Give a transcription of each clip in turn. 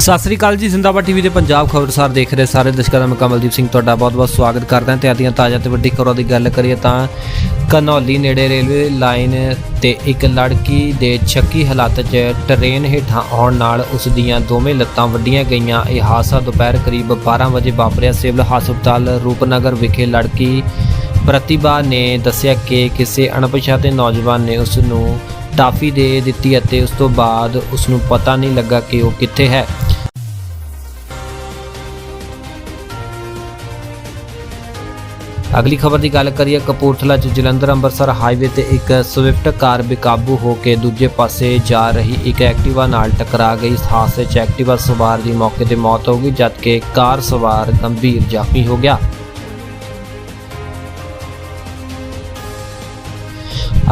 ਸਤਿ ਸ੍ਰੀ ਅਕਾਲ ਜੀ, ਜ਼ਿੰਦਾਬਾਦ ਟੀਵੀ ਦੇ ਪੰਜਾਬ ਖਬਰਸਾਰ ਦੇਖ ਰਹੇ ਸਾਰੇ ਦਰਸ਼ਕਾਂ ਦਾ ਮੈਂ ਕਮਲਦੀਪ ਸਿੰਘ ਤੁਹਾਡਾ ਬਹੁਤ-ਬਹੁਤ ਸਵਾਗਤ ਕਰਦਾ ਹਾਂ ਤੇ ਆਦੀਆਂ ਤਾਜ਼ਾ ਤੇ ਵੱਡੀ ਖਬਰਾਂ ਦੀ ਗੱਲ ਕਰੀਏ ਤਾਂ ਕਨੌਲੀ ਨੇੜੇ ਰੇਲਵੇ ਲਾਈਨ ਤੇ ਇੱਕ ਲੜਕੀ ਦੇ ਛੱਕੀ ਹਾਲਾਤ 'ਚ ਟ੍ਰੇਨ ਹੇਠਾਂ ਆਉਣ ਨਾਲ ਉਸ ਦੀਆਂ ਦੋਵੇਂ ਲੱਤਾਂ ਵੱਡੀਆਂ ਗਈਆਂ। ਇਹ ਹਾਦਸਾ ਦੁਪਹਿਰ ਕਰੀਬ 12 ਵਜੇ ਵਾਪਰਿਆ। ਸਿਵਲ ਹਸਪਤਾਲ ਰੂਪਨਗਰ ਵਿਖੇ ਲੜਕੀ ਪ੍ਰਤਿਭਾ ਨੇ ਦੱਸਿਆ ਕਿ ਕਿਸੇ ਅਣਪਛਾਤੇ ਨੌਜਵਾਨ ਨੇ ਉਸ ਨੂੰ ਟਾਫੀ ਦੇ ਦਿੱਤੀ ਅਤੇ ਉਸ ਤੋਂ ਬਾਅਦ ਉਸ ਨੂੰ ਪਤਾ ਨਹੀਂ ਲੱਗਾ ਕਿ ਉਹ ਕਿੱਥੇ ਹੈ। ਅਗਲੀ ਖਬਰ ਦੀ ਗੱਲ ਕਰੀਏ, ਕਪੂਰਥਲਾ ਚ ਜਲੰਧਰ ਅੰਮ੍ਰਿਤਸਰ ਹਾਈਵੇ ਤੇ ਇੱਕ ਸਵਿਫਟ ਕਾਰ ਬੇਕਾਬੂ ਹੋ ਕੇ ਦੂਜੇ ਪਾਸੇ ਜਾ ਰਹੀ ਇੱਕ ਐਕਟਿਵਾ ਨਾਲ ਟਕਰਾ ਗਈ। ਇਸ ਹਾਦਸੇ 'ਚ ਐਕਟਿਵਾ ਸਵਾਰ ਦੀ ਮੌਕੇ ਤੇ ਮੌਤ ਹੋ ਗਈ, ਜਦਕਿ ਕਾਰ ਸਵਾਰ ਗੰਭੀਰ ਜ਼ਖਮੀ ਹੋ ਗਿਆ।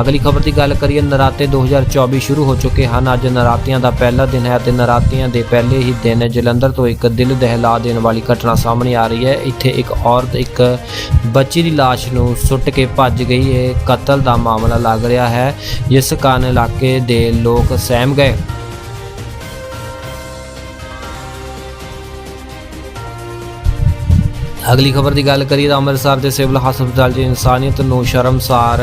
ਅਗਲੀ ਖਬਰ ਦੀ ਗੱਲ ਕਰੀਏ, ਨਰਾਤੇ 2024 ਸ਼ੁਰੂ ਹੋ ਚੁੱਕੇ ਹਨ। ਅੱਜ ਨਰਾਤਿਆਂ ਦਾ ਪਹਿਲਾ ਦਿਨ ਹੈ ਅਤੇ ਨਰਾਤਿਆਂ ਦੇ ਪਹਿਲੇ ਹੀ ਦਿਨ ਜਲੰਧਰ ਤੋਂ ਇੱਕ ਦਿਲ ਦਹਿਲਾ ਦੇਣ ਵਾਲੀ ਘਟਨਾ ਸਾਹਮਣੇ ਆ ਰਹੀ ਹੈ। ਇੱਥੇ ਇੱਕ ਔਰਤ, ਇੱਕ ਬੱਚੀ ਦੀ ਲਾਸ਼ ਨੂੰ ਸੁੱਟ ਕੇ ਭੱਜ ਗਈ। ਇਹ ਕਤਲ ਦਾ ਮਾਮਲਾ ਲੱਗ ਰਿਹਾ ਹੈ। ਜਿਸ ਕਾਰਨ ਇਲਾਕੇ ਦੇ ਲੋਕ ਸਹਿਮ ਗਏ। ਅਗਲੀ ਖਬਰ ਦੀ ਗੱਲ ਕਰੀਏ ਤਾਂ ਅੰਮ੍ਰਿਤਸਰ ਦੇ ਸਿਵਲ ਹਸਪਤਾਲ 'ਚ ਇਨਸਾਨੀਅਤ ਨੂੰ ਸ਼ਰਮਸਾਰ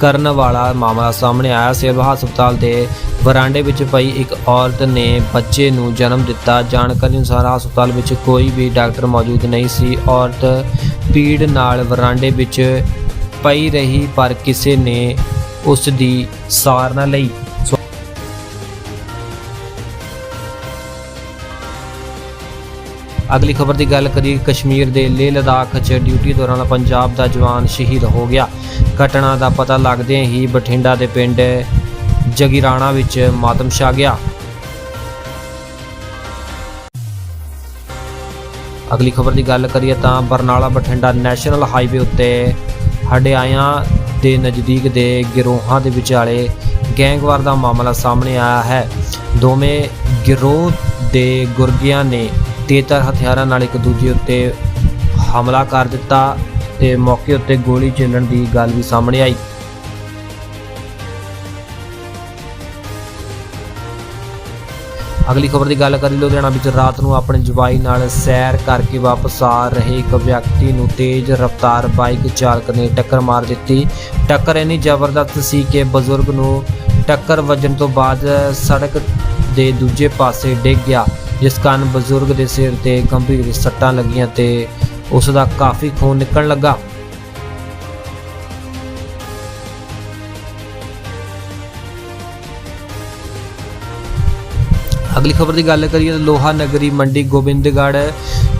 ਕਰਨ ਵਾਲਾ ਮਾਮਲਾ ਸਾਹਮਣੇ ਆਇਆ। ਸਿਵਲ ਹਸਪਤਾਲ ਦੇ ਵਰਾਂਡੇ ਵਿੱਚ ਪਈ ਇੱਕ ਔਰਤ ਨੇ ਬੱਚੇ ਨੂੰ ਜਨਮ ਦਿੱਤਾ। ਜਾਣਕਾਰੀ ਅਨੁਸਾਰ ਹਸਪਤਾਲ ਵਿੱਚ ਕੋਈ ਵੀ ਡਾਕਟਰ ਮੌਜੂਦ ਨਹੀਂ ਸੀ। ਔਰਤ ਪੀੜ ਨਾਲ ਵਰਾਂਡੇ ਵਿੱਚ ਪਈ ਰਹੀ, ਪਰ ਕਿਸੇ ਨੇ ਉਸ ਦੀ ਸਾਰ ਨਾ ਲਈ। ਅਗਲੀ ਖਬਰ ਦੀ ਗੱਲ ਕਰੀਏ ਕਸ਼ਮੀਰ ਦੇ ਲੇਹ ਲਦਾਖ 'ਚ ਡਿਊਟੀ ਦੌਰਾਨ ਪੰਜਾਬ ਦਾ ਜਵਾਨ ਸ਼ਹੀਦ ਹੋ ਗਿਆ। ਘਟਨਾ ਦਾ ਪਤਾ ਲੱਗਦਿਆਂ ਹੀ ਬਠਿੰਡਾ ਦੇ ਪਿੰਡ ਜਗੀਰਾਣਾ ਵਿੱਚ ਮਾਤਮ ਛਾ ਗਿਆ। ਅਗਲੀ ਖਬਰ ਦੀ ਗੱਲ ਕਰੀਏ ਤਾਂ ਬਰਨਾਲਾ ਬਠਿੰਡਾ ਨੈਸ਼ਨਲ ਹਾਈਵੇ ਉੱਤੇ ਹਡਿਆਇਆਂ ਦੇ ਨਜ਼ਦੀਕ ਦੇ ਗਿਰੋਹਾਂ ਦੇ ਵਿਚਾਲੇ ਗੈਂਗਵਾਰ ਦਾ ਮਾਮਲਾ ਸਾਹਮਣੇ ਆਇਆ ਹੈ। ਦੋਵੇਂ ਗਿਰੋਹ ਦੇ ਗੁਰਗਿਆਂ ਨੇ ਤੇਜ਼ਧਾਰ ਹਥਿਆਰਾਂ ਨਾਲ ਇੱਕ ਦੂਜੇ ਉੱਤੇ ਹਮਲਾ ਕਰ ਦਿੱਤਾ ਤੇ ਮੌਕੇ ਉੱਤੇ ਗੋਲੀ ਚੱਲਣ ਦੀ ਗੱਲ ਵੀ ਸਾਹਮਣੇ ਆਈ। ਅਗਲੀ ਖਬਰ ਦੀ ਗੱਲ ਕਰੀ ਲੁਧਿਆਣਾ ਵਿੱਚ ਰਾਤ ਨੂੰ ਆਪਣੇ ਜਵਾਈ ਨਾਲ ਸੈਰ ਕਰਕੇ ਵਾਪਸ ਆ ਰਹੇ ਇੱਕ ਵਿਅਕਤੀ ਨੂੰ ਤੇਜ਼ ਰਫ਼ਤਾਰ ਬਾਈਕ ਚਾਲਕ ਨੇ ਟੱਕਰ ਮਾਰ ਦਿੱਤੀ। ਟੱਕਰ ਇੰਨੀ ਜ਼ਬਰਦਸਤ ਸੀ ਕਿ ਬਜ਼ੁਰਗ ਨੂੰ ਟੱਕਰ ਵੱਜਣ ਤੋਂ ਬਾਅਦ ਸੜਕ ਦੇ ਦੂਜੇ ਪਾਸੇ ਡਿੱਗ ਗਿਆ। ਜਿਸ ਕਾਰਨ ਬਜ਼ੁਰਗ ਦੇ ਸਿਰ ਤੇ ਗੰਭੀਰ ਸੱਟਾਂ ਲੱਗੀਆਂ ਤੇ ਉਸ ਦਾ ਕਾਫੀ ਖੂਨ ਨਿਕਲਣ ਲੱਗਾ। ਅਗਲੀ ਖਬਰ ਦੀ ਗੱਲ ਕਰੀਏ ਤਾਂ ਲੋਹਾ ਨਗਰੀ ਮੰਡੀ ਗੋਬਿੰਦਗੜ੍ਹ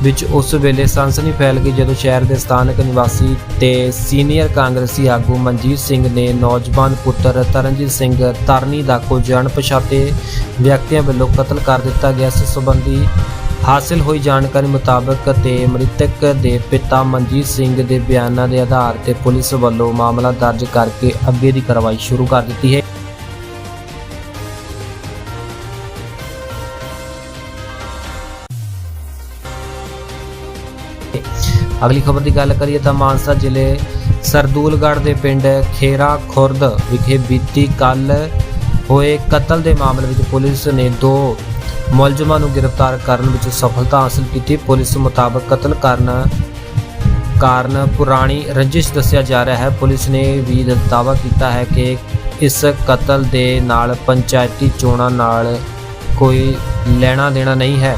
ਵਿੱਚ ਉਸ ਵੇਲੇ ਸਨਸਨੀ ਫੈਲ ਗਈ ਜਦੋਂ ਸ਼ਹਿਰ ਦੇ ਸਥਾਨਕ ਨਿਵਾਸੀ ਤੇ ਸੀਨੀਅਰ ਕਾਂਗਰਸੀ ਆਗੂ ਮਨਜੀਤ ਸਿੰਘ ਨੇ ਨੌਜਵਾਨ ਪੁੱਤਰ ਤਰਨਜੀਤ ਸਿੰਘ ਤਰਨੀ ਦਾ ਕੁਝ ਅਣਪਛਾਤੇ ਵਿਅਕਤੀਆਂ ਵੱਲੋਂ ਕਤਲ ਕਰ ਦਿੱਤਾ ਗਿਆ। ਇਸ ਸੰਬੰਧੀ ਹਾਸਲ ਹੋਈ ਜਾਣਕਾਰੀ ਮੁਤਾਬਕ ਤੇ ਮ੍ਰਿਤਕ ਦੇ ਪਿਤਾ ਮਨਜੀਤ ਸਿੰਘ ਦੇ ਬਿਆਨਾਂ ਦੇ ਆਧਾਰ ਤੇ ਪੁਲਿਸ ਵੱਲੋਂ ਮਾਮਲਾ ਦਰਜ ਕਰਕੇ ਅੱਗੇ ਦੀ ਕਾਰਵਾਈ ਸ਼ੁਰੂ ਕਰ ਦਿੱਤੀ ਹੈ। ਅਗਲੀ ਖਬਰ ਦੀ ਗੱਲ ਕਰੀਏ ਤਾਂ ਮਾਨਸਾ ਜ਼ਿਲ੍ਹੇ ਸਰਦੂਲਗੜ੍ਹ ਦੇ ਪਿੰਡ ਖੇਰਾ ਖੁਰਦ ਵਿਖੇ ਬੀਤੀ ਕੱਲ ਹੋਏ ਕਤਲ ਦੇ ਮਾਮਲੇ ਵਿੱਚ ਪੁਲਿਸ ਨੇ ਦੋ ਮੁਲਜ਼ਮਾਂ ਨੂੰ ਗ੍ਰਿਫਤਾਰ ਕਰਨ ਵਿੱਚ ਸਫਲਤਾ ਹਾਸਲ ਕੀਤੀ। ਪੁਲਿਸ ਮੁਤਾਬਕ ਕਤਲ ਕਰਨ ਕਾਰਨ ਪੁਰਾਣੀ ਰੰਜਿਸ਼ ਦੱਸਿਆ ਜਾ ਰਿਹਾ ਹੈ। ਪੁਲਿਸ ਨੇ ਵੀ ਦਾਅਵਾ ਕੀਤਾ ਹੈ ਕਿ ਇਸ ਕਤਲ ਦੇ ਨਾਲ ਪੰਚਾਇਤੀ ਚੋਣਾਂ ਨਾਲ ਕੋਈ ਲੈਣਾ ਦੇਣਾ ਨਹੀਂ ਹੈ।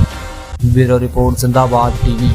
Bureau report, Zindabad TV.